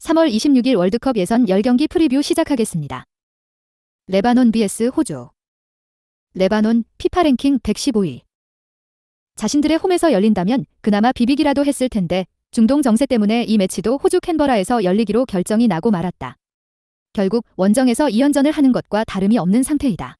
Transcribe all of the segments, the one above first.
3월 26일 월드컵 예선 10경기 프리뷰 시작하겠습니다. 레바논 vs 호주. 레바논 피파 랭킹 115위. 자신들의 홈에서 열린다면 그나마 비비기라도 했을 텐데 중동 정세 때문에 이 매치도 호주 캔버라에서 열리기로 결정이 나고 말았다. 결국 원정에서 2연전을 하는 것과 다름이 없는 상태이다.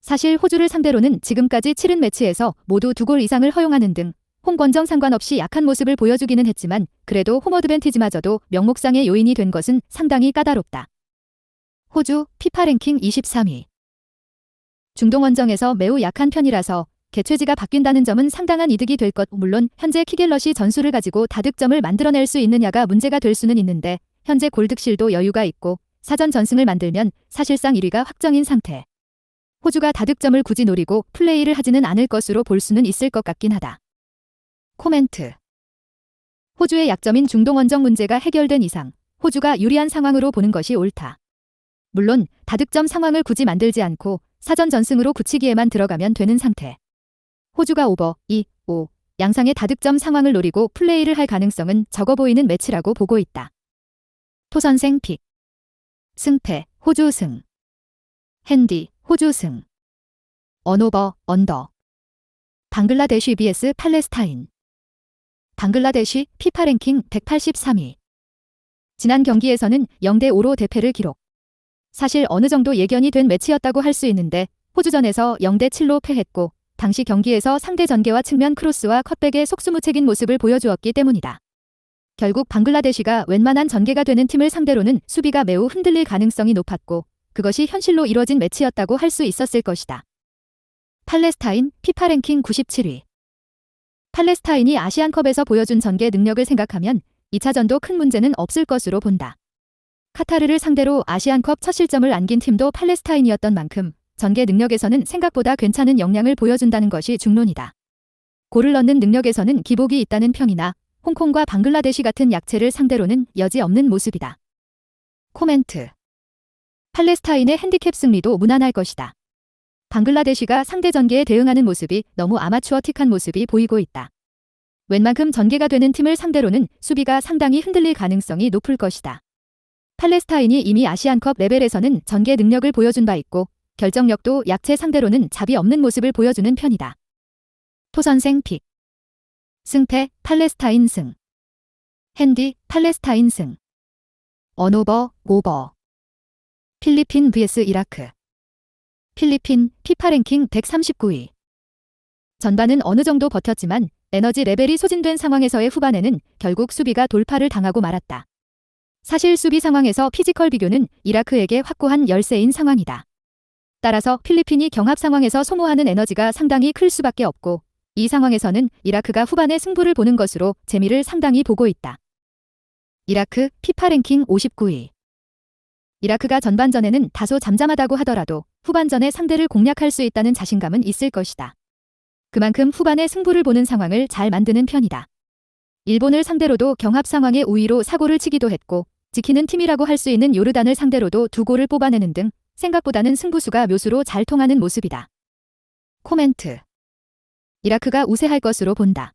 사실 호주를 상대로는 지금까지 치른 매치에서 모두 두 골 이상을 허용하는 등 홈 권정 상관없이 약한 모습을 보여주기는 했지만 그래도 홈 어드밴티지마저도 명목상의 요인이 된 것은 상당히 까다롭다. 호주 피파 랭킹 23위. 중동 원정에서 매우 약한 편이라서 개최지가 바뀐다는 점은 상당한 이득이 될 것. 물론 현재 키겔럿이 전술을 가지고 다득점을 만들어낼 수 있느냐가 문제가 될 수는 있는데 현재 골득실도 여유가 있고 사전 전승을 만들면 사실상 1위가 확정인 상태. 호주가 다득점을 굳이 노리고 플레이를 하지는 않을 것으로 볼 수는 있을 것 같긴 하다. 코멘트 호주의 약점인 중동 원정 문제가 해결된 이상 호주가 유리한 상황으로 보는 것이 옳다. 물론 다득점 상황을 굳이 만들지 않고 사전 전승으로 굳히기에만 들어가면 되는 상태. 호주가 오버 2, 5 양상의 다득점 상황을 노리고 플레이를 할 가능성은 적어 보이는 매치라고 보고 있다. 토선생 픽 승패 호주 승 핸디 호주 승 언오버 언더 방글라데시 vs 팔레스타인 방글라데시 피파 랭킹 183위 지난 경기에서는 0대5로 대패를 기록 사실 어느 정도 예견이 된 매치였다고 할 수 있는데 호주전에서 0대7로 패했고 당시 경기에서 상대 전개와 측면 크로스와 컷백의 속수무책인 모습을 보여주었기 때문이다. 결국 방글라데시가 웬만한 전개가 되는 팀을 상대로는 수비가 매우 흔들릴 가능성이 높았고 그것이 현실로 이뤄진 매치였다고 할 수 있었을 것이다. 팔레스타인 피파 랭킹 97위 팔레스타인이 아시안컵에서 보여준 전개 능력을 생각하면 2차전도 큰 문제는 없을 것으로 본다. 카타르를 상대로 아시안컵 첫 실점을 안긴 팀도 팔레스타인이었던 만큼 전개 능력에서는 생각보다 괜찮은 역량을 보여준다는 것이 중론이다. 골을 넣는 능력에서는 기복이 있다는 평이나 홍콩과 방글라데시 같은 약체를 상대로는 여지 없는 모습이다. 코멘트 팔레스타인의 핸디캡 승리도 무난할 것이다. 방글라데시가 상대 전개에 대응하는 모습이 너무 아마추어틱한 모습이 보이고 있다. 웬만큼 전개가 되는 팀을 상대로는 수비가 상당히 흔들릴 가능성이 높을 것이다. 팔레스타인이 이미 아시안컵 레벨에서는 전개 능력을 보여준 바 있고 결정력도 약체 상대로는 잡이 없는 모습을 보여주는 편이다. 토선생 픽 승패 팔레스타인 승 핸디 팔레스타인 승 언오버 오버 필리핀 vs 이라크 필리핀 피파 랭킹 139위 전반은 어느 정도 버텼지만 에너지 레벨이 소진된 상황에서의 후반에는 결국 수비가 돌파를 당하고 말았다. 사실 수비 상황에서 피지컬 비교는 이라크에게 확고한 열세인 상황이다. 따라서 필리핀이 경합 상황에서 소모하는 에너지가 상당히 클 수밖에 없고 이 상황에서는 이라크가 후반에 승부를 보는 것으로 재미를 상당히 보고 있다. 이라크 피파 랭킹 59위 이라크가 전반전에는 다소 잠잠하다고 하더라도 후반전에 상대를 공략할 수 있다는 자신감은 있을 것이다. 그만큼 후반에 승부를 보는 상황을 잘 만드는 편이다. 일본을 상대로도 경합 상황의 우위로 사고를 치기도 했고 지키는 팀이라고 할 수 있는 요르단을 상대로도 두 골을 뽑아내는 등 생각보다는 승부수가 묘수로 잘 통하는 모습이다. 코멘트 이라크가 우세할 것으로 본다.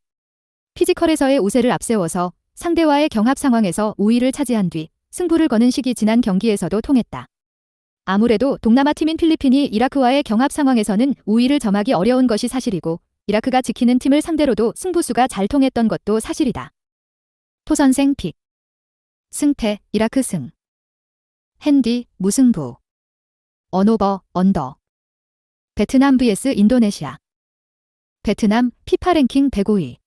피지컬에서의 우세를 앞세워서 상대와의 경합 상황에서 우위를 차지한 뒤 승부를 거는 식이 지난 경기에서도 통했다. 아무래도 동남아 팀인 필리핀이 이라크와의 경합 상황에서는 우위를 점하기 어려운 것이 사실이고 이라크가 지키는 팀을 상대로도 승부수가 잘 통했던 것도 사실이다. 토선생 픽 승패 이라크 승 핸디 무승부 언오버 언더 베트남 vs 인도네시아 베트남 피파 랭킹 105위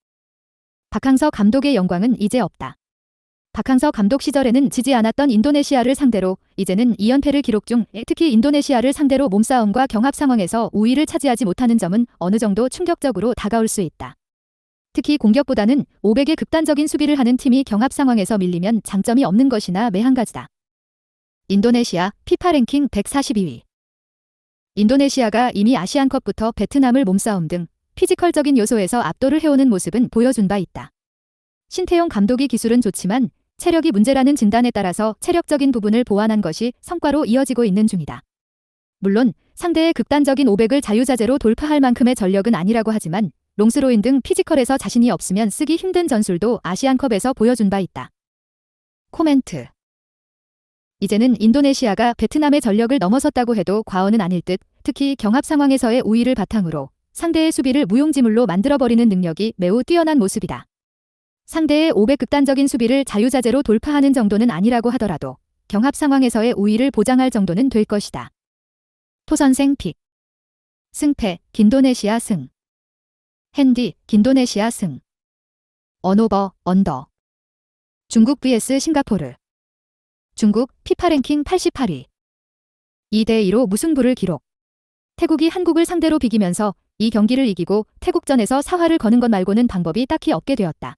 박항서 감독의 영광은 이제 없다. 박항서 감독 시절에는 지지 않았던 인도네시아를 상대로 이제는 2연패를 기록 중 특히 인도네시아를 상대로 몸싸움과 경합 상황에서 우위를 차지하지 못하는 점은 어느 정도 충격적으로 다가올 수 있다. 특히 공격보다는 500의 극단적인 수비를 하는 팀이 경합 상황에서 밀리면 장점이 없는 것이나 매한가지다. 인도네시아 피파 랭킹 142위. 인도네시아가 이미 아시안컵부터 베트남을 몸싸움 등 피지컬적인 요소에서 압도를 해오는 모습은 보여준 바 있다. 신태용 감독이 기술은 좋지만 체력이 문제라는 진단에 따라서 체력적인 부분을 보완한 것이 성과로 이어지고 있는 중이다. 물론 상대의 극단적인 500을 자유자재로 돌파할 만큼의 전력은 아니라고 하지만 롱스로인 등 피지컬에서 자신이 없으면 쓰기 힘든 전술도 아시안컵에서 보여준 바 있다. 코멘트 이제는 인도네시아가 베트남의 전력을 넘어섰다고 해도 과언은 아닐 듯 특히 경합 상황에서의 우위를 바탕으로 상대의 수비를 무용지물로 만들어버리는 능력이 매우 뛰어난 모습이다. 상대의 500 극단적인 수비를 자유자재로 돌파하는 정도는 아니라고 하더라도 경합 상황에서의 우위를 보장할 정도는 될 것이다. 토선생 픽 승패 긴도네시아 승. 핸디 긴도네시아 승. 언오버 언더. 중국 vs 싱가포르. 중국 피파 랭킹 88위. 2대2로 무승부를 기록. 태국이 한국을 상대로 비기면서 이 경기를 이기고 태국전에서 사활을 거는 것 말고는 방법이 딱히 없게 되었다.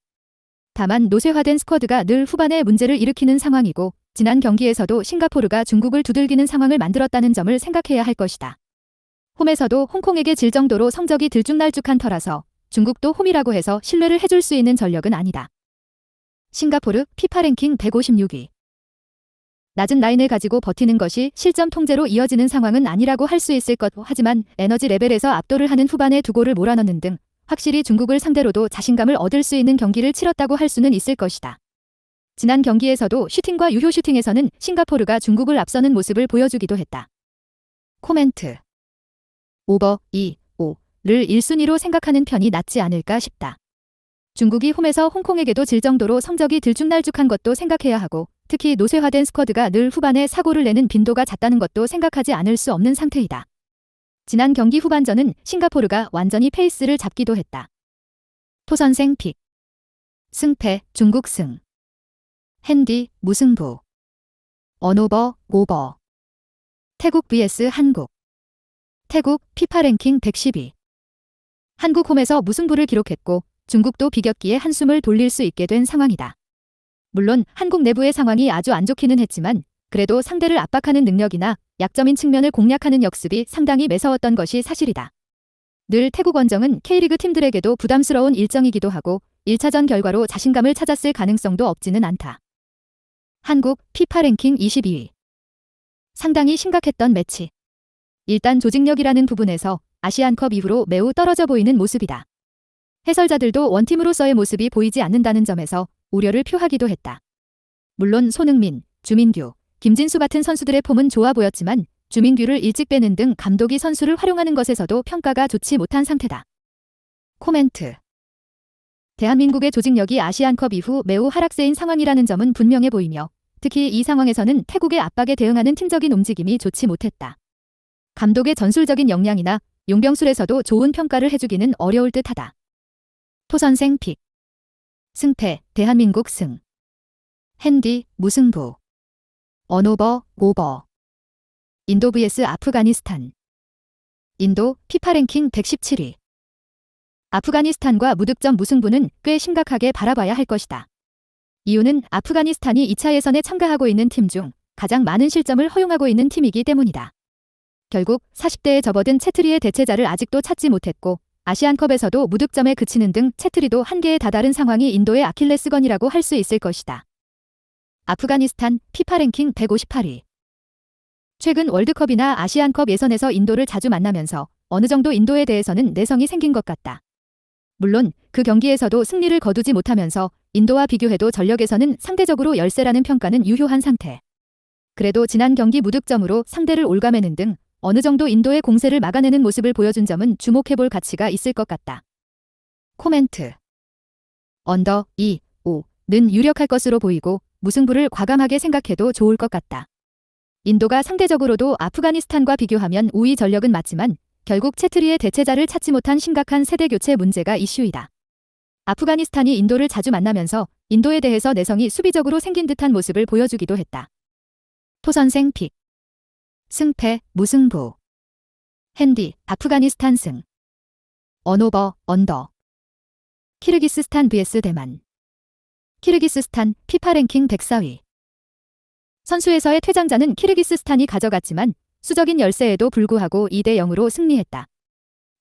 다만 노쇠화된 스쿼드가 늘 후반에 문제를 일으키는 상황이고 지난 경기에서도 싱가포르가 중국을 두들기는 상황을 만들었다는 점을 생각해야 할 것이다. 홈에서도 홍콩에게 질 정도로 성적이 들쭉날쭉한 터라서 중국도 홈이라고 해서 신뢰를 해줄 수 있는 전력은 아니다. 싱가포르 피파 랭킹 156위 낮은 라인을 가지고 버티는 것이 실점 통제로 이어지는 상황은 아니라고 할 수 있을 것 하지만 에너지 레벨에서 압도를 하는 후반에 두 골을 몰아넣는 등 확실히 중국을 상대로도 자신감을 얻을 수 있는 경기를 치렀다고 할 수는 있을 것이다. 지난 경기에서도 슈팅과 유효 슈팅에서는 싱가포르가 중국을 앞서는 모습을 보여주기도 했다. 코멘트 오버 2, 5를 1순위로 생각하는 편이 낫지 않을까 싶다. 중국이 홈에서 홍콩에게도 질 정도로 성적이 들쭉날쭉한 것도 생각해야 하고 특히 노쇠화된 스쿼드가 늘 후반에 사고를 내는 빈도가 잦다는 것도 생각하지 않을 수 없는 상태이다. 지난 경기 후반전은 싱가포르가 완전히 페이스를 잡기도 했다. 토선생 픽. 승패 중국 승. 핸디 무승부. 언오버 오버. 태국 vs 한국. 태국 피파 랭킹 110위 한국 홈에서 무승부를 기록했고 중국도 비겼기에 한숨을 돌릴 수 있게 된 상황이다. 물론 한국 내부의 상황이 아주 안 좋기는 했지만 그래도 상대를 압박하는 능력이나 약점인 측면을 공략하는 역습이 상당히 매서웠던 것이 사실이다. 늘 태국 원정은 K리그 팀들에게도 부담스러운 일정이기도 하고 1차전 결과로 자신감을 찾았을 가능성도 없지는 않다. 한국 피파 랭킹 22위. 상당히 심각했던 매치. 일단 조직력이라는 부분에서 아시안컵 이후로 매우 떨어져 보이는 모습이다. 해설자들도 원팀으로서의 모습이 보이지 않는다는 점에서 우려를 표하기도 했다. 물론 손흥민, 주민규, 김진수 같은 선수들의 폼은 좋아 보였지만 주민규를 일찍 빼는 등 감독이 선수를 활용하는 것에서도 평가가 좋지 못한 상태다. 코멘트 대한민국의 조직력이 아시안컵 이후 매우 하락세인 상황이라는 점은 분명해 보이며 특히 이 상황에서는 태국의 압박에 대응하는 팀적인 움직임이 좋지 못했다. 감독의 전술적인 역량이나 용병술에서도 좋은 평가를 해주기는 어려울 듯하다. 토선생 픽 승패 대한민국 승 핸디 무승부 언오버 오버 인도 vs 아프가니스탄 인도 피파 랭킹 117위 아프가니스탄과 무득점 무승부는 꽤 심각하게 바라봐야 할 것이다. 이유는 아프가니스탄이 2차 예선에 참가하고 있는 팀 중 가장 많은 실점을 허용하고 있는 팀이기 때문이다. 결국 40대에 접어든 채트리의 대체자를 아직도 찾지 못했고 아시안컵에서도 무득점에 그치는 등 채트리도 한계에 다다른 상황이 인도의 아킬레스건이라고 할 수 있을 것이다. 아프가니스탄 피파 랭킹 158위 최근 월드컵이나 아시안컵 예선에서 인도를 자주 만나면서 어느 정도 인도에 대해서는 내성이 생긴 것 같다. 물론 그 경기에서도 승리를 거두지 못하면서 인도와 비교해도 전력에서는 상대적으로 열세라는 평가는 유효한 상태. 그래도 지난 경기 무득점으로 상대를 올가매는 등 어느 정도 인도의 공세를 막아내는 모습을 보여준 점은 주목해볼 가치가 있을 것 같다. 코멘트 언더 2, 5는 유력할 것으로 보이고 무승부를 과감하게 생각해도 좋을 것 같다. 인도가 상대적으로도 아프가니스탄과 비교하면 우위 전력은 맞지만 결국 채트리의 대체자를 찾지 못한 심각한 세대 교체 문제가 이슈이다. 아프가니스탄이 인도를 자주 만나면서 인도에 대해서 내성이 수비적으로 생긴 듯한 모습을 보여주기도 했다. 토선생 픽 승패, 무승부. 핸디, 아프가니스탄 승. 언오버, 언더. 키르기스스탄 vs 대만. 키르기스스탄 피파 랭킹 104위. 선수에서의 퇴장자는 키르기스스탄이 가져갔지만 수적인 열세에도 불구하고 2대 0으로 승리했다.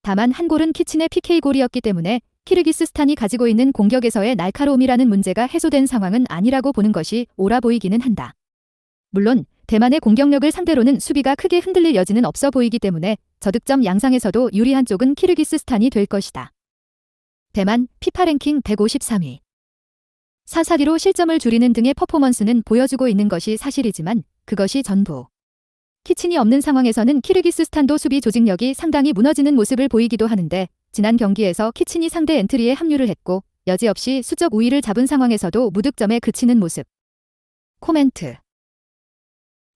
다만 한 골은 키친의 PK골이었기 때문에 키르기스스탄이 가지고 있는 공격에서의 날카로움이라는 문제가 해소된 상황은 아니라고 보는 것이 옳아 보이기는 한다. 물론 대만의 공격력을 상대로는 수비가 크게 흔들릴 여지는 없어 보이기 때문에 저득점 양상에서도 유리한 쪽은 키르기스스탄이 될 것이다. 대만 피파 랭킹 153위. 사사기로 실점을 줄이는 등의 퍼포먼스는 보여주고 있는 것이 사실이지만 그것이 전부. 키친이 없는 상황에서는 키르기스스탄도 수비 조직력이 상당히 무너지는 모습을 보이기도 하는데 지난 경기에서 키친이 상대 엔트리에 합류를 했고 여지없이 수적 우위를 잡은 상황에서도 무득점에 그치는 모습. 코멘트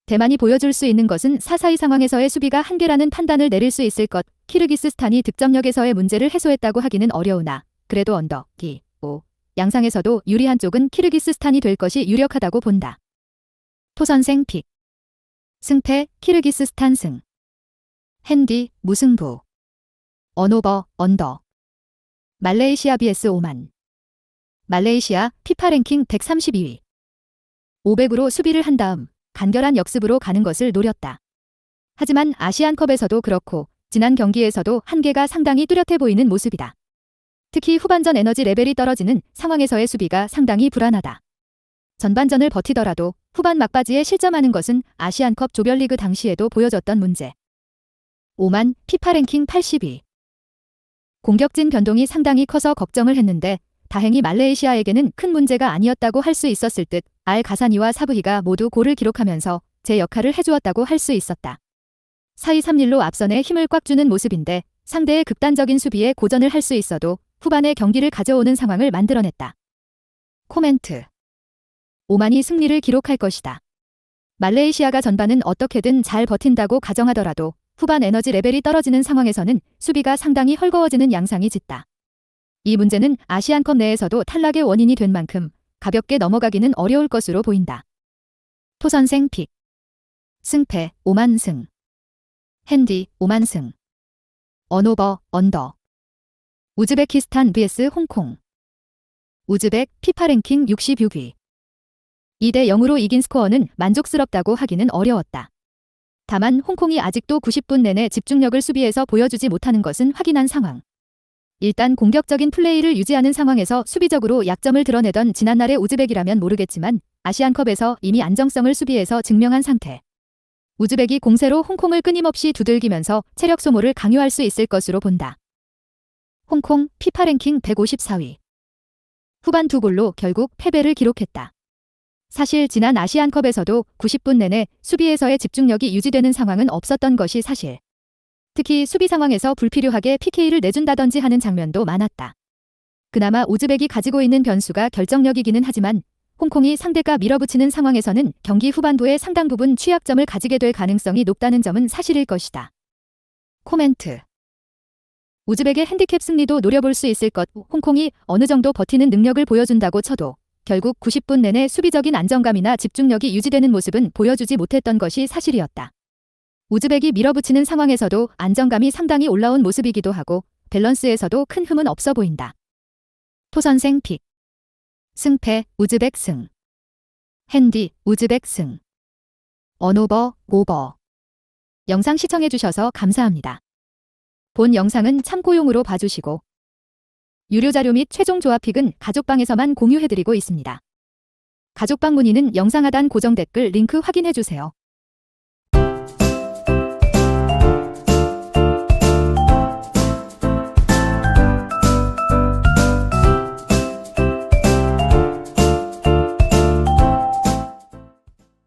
대만이 보여줄 수 있는 것은 사사이 상황에서의 수비가 한계라는 판단을 내릴 수 있을 것, 키르기스스탄이 득점력에서의 문제를 해소했다고 하기는 어려우나 그래도 언더, 기, 오, 양상에서도 유리한 쪽은 키르기스스탄이 될 것이 유력하다고 본다. 토선생 픽 승패 키르기스스탄 승 핸디 무승부 언오버 언더 말레이시아 vs 오만 말레이시아 피파 랭킹 132위 500으로 수비를 한 다음 간결한 역습으로 가는 것을 노렸다. 하지만 아시안컵에서도 그렇고 지난 경기에서도 한계가 상당히 뚜렷해 보이는 모습이다. 특히 후반전 에너지 레벨이 떨어지는 상황에서의 수비가 상당히 불안하다. 전반전을 버티더라도 후반 막바지에 실점하는 것은 아시안컵 조별리그 당시에도 보여줬던 문제. 5만 피파 랭킹 80위. 공격진 변동이 상당히 커서 걱정을 했는데 다행히 말레이시아에게는 큰 문제가 아니었다고 할 수 있었을 듯 알 가사니와 사브히가 모두 골을 기록하면서 제 역할을 해주었다고 할 수 있었다. 4위 3릴로 앞선에 힘을 꽉 주는 모습인데 상대의 극단적인 수비에 고전을 할 수 있어도 후반에 경기를 가져오는 상황을 만들어냈다. 코멘트 오만이 승리를 기록할 것이다. 말레이시아가 전반은 어떻게든 잘 버틴다고 가정하더라도 후반 에너지 레벨이 떨어지는 상황에서는 수비가 상당히 헐거워지는 양상이 짙다. 이 문제는 아시안컵 내에서도 탈락의 원인이 된 만큼 가볍게 넘어가기는 어려울 것으로 보인다. 토선생 픽 승패 5만승 핸디 5만승 언오버 언더 우즈베키스탄 vs 홍콩 우즈벡 피파 랭킹 66위 2대 0으로 이긴 스코어는 만족스럽다고 하기는 어려웠다. 다만 홍콩이 아직도 90분 내내 집중력을 수비에서 보여주지 못하는 것은 확인한 상황. 일단 공격적인 플레이를 유지하는 상황에서 수비적으로 약점을 드러내던 지난날의 우즈벡이라면 모르겠지만 아시안컵에서 이미 안정성을 수비에서 증명한 상태. 우즈벡이 공세로 홍콩을 끊임없이 두들기면서 체력 소모를 강요할 수 있을 것으로 본다. 홍콩 피파 랭킹 154위. 후반 두 골로 결국 패배를 기록했다. 사실 지난 아시안컵에서도 90분 내내 수비에서의 집중력이 유지되는 상황은 없었던 것이 사실. 특히 수비 상황에서 불필요하게 PK를 내준다든지 하는 장면도 많았다. 그나마 우즈벡이 가지고 있는 변수가 결정력이기는 하지만 홍콩이 상대가 밀어붙이는 상황에서는 경기 후반부에 상당 부분 취약점을 가지게 될 가능성이 높다는 점은 사실일 것이다. 코멘트 우즈벡의 핸디캡 승리도 노려볼 수 있을 것 홍콩이 어느 정도 버티는 능력을 보여준다고 쳐도 결국 90분 내내 수비적인 안정감이나 집중력이 유지되는 모습은 보여주지 못했던 것이 사실이었다. 우즈벡이 밀어붙이는 상황에서도 안정감이 상당히 올라온 모습이기도 하고 밸런스에서도 큰 흠은 없어 보인다. 토선생 픽 승패 우즈벡 승 핸디 우즈벡 승 언오버 오버 영상 시청해주셔서 감사합니다. 본 영상은 참고용으로 봐주시고 유료 자료 및 최종 조합픽은 가족방에서만 공유해드리고 있습니다. 가족방 문의는 영상 하단 고정 댓글 링크 확인해주세요.